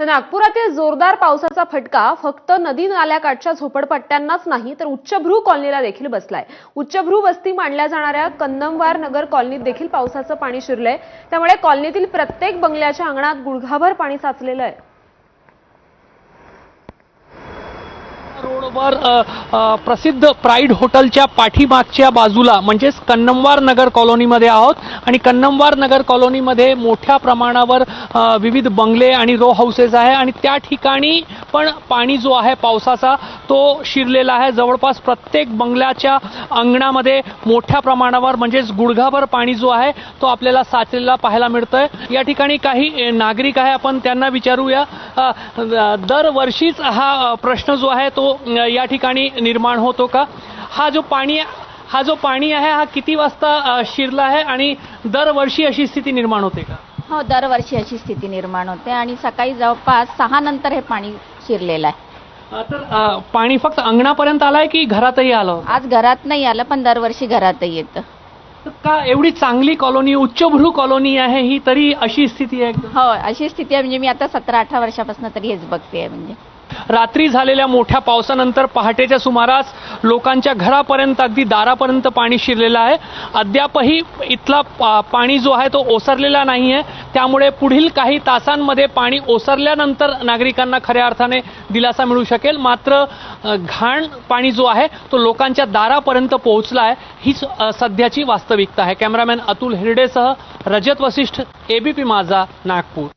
तर नागपुरातील जोरदार पावसाचा फटका फक्त नदी नाल्याकाठच्या झोपडपट्ट्यांनाच नाही तर उच्चभ्रू कॉलनीला देखील बसलाय. उच्चभ्रू वस्ती मानल्या जाणाऱ्या कन्नमवार नगर कॉलनीत देखील पावसाचं पाणी शिरलंय. त्यामुळे कॉलनीतील प्रत्येक बंगल्याच्या अंगणात गुडघाभर पाणी साचलेलं आहे. बरोबर प्रसिद्ध प्राईड हॉटेलच्या पाठीमागच्या बाजूला म्हणजेच कन्नमवार नगर कॉलनीमध्ये आहोत. आणि कन्नमवार नगर कॉलनीमध्ये मोठ्या प्रमाणावर विविध बंगले आणि रो हाऊसेस आहे. आणि त्या ठिकाणी पण पाणी जो आहे पावसाचा तो शिरलेला आहे. जवळपास प्रत्येक बंगल्याच्या अंगणामध्ये मोठ्या प्रमाणावर म्हणजेच गुडघाभर पाणी जो आहे तो आपल्याला साचलेला पाहायला मिळतोय. या ठिकाणी काही नागरिक आहे. आपण त्यांना विचारूया. दरवर्षीच हा प्रश्न जो आहे तो या ठिकाणी निर्माण होतो का? हा जो पाणी हा जो पाणी आहे हा किती वाजता शिरला आहे आणि दरवर्षी अशी स्थिती निर्माण होते का? हो दरवर्षी अशी स्थिती निर्माण होते आणि सकाळी जवळपास सहा नंतर हे पाणी शिरलेलं आहे. तर अ, पाणी फक्त अंगणापर्यंत आलंय की घरातही आलं? आज घरात नाही आलं पण दरवर्षी घरातही येतं. तर का एवढी चांगली कॉलनी उच्चभ्रू कॉलनी आहे ही तरी अशी स्थिती आहे? हो अशी स्थिती आहे. म्हणजे मी आता सतरा अठरा वर्षापासून तरी हेच बघते म्हणजे. रात्री झालेल्या मोठ्या पावसानंतर पहाटेच्या सुमारास लोकांच्या घरापर्यंत अगदी दारापर्यंत पाणी शिरलेलं आहे. अद्यापही इथला पा- पाणी जो आहे तो ओसरलेला नाही आहे त्यामुळे पुढील काही तासांमध्ये पाणी ओसरल्यानंतर नागरिकांना खऱ्या अर्थाने दिलासा मिळू शकेल. मात्र घाण पाणी जो आहे तो लोकांच्या दारापर्यंत पोहोचला आहे. हीच सध्याची वास्तविकता आहे. कॅमेरामॅन अतुल हिरडेसह रजत वसिष्ठ एबीपी माझा नागपूर.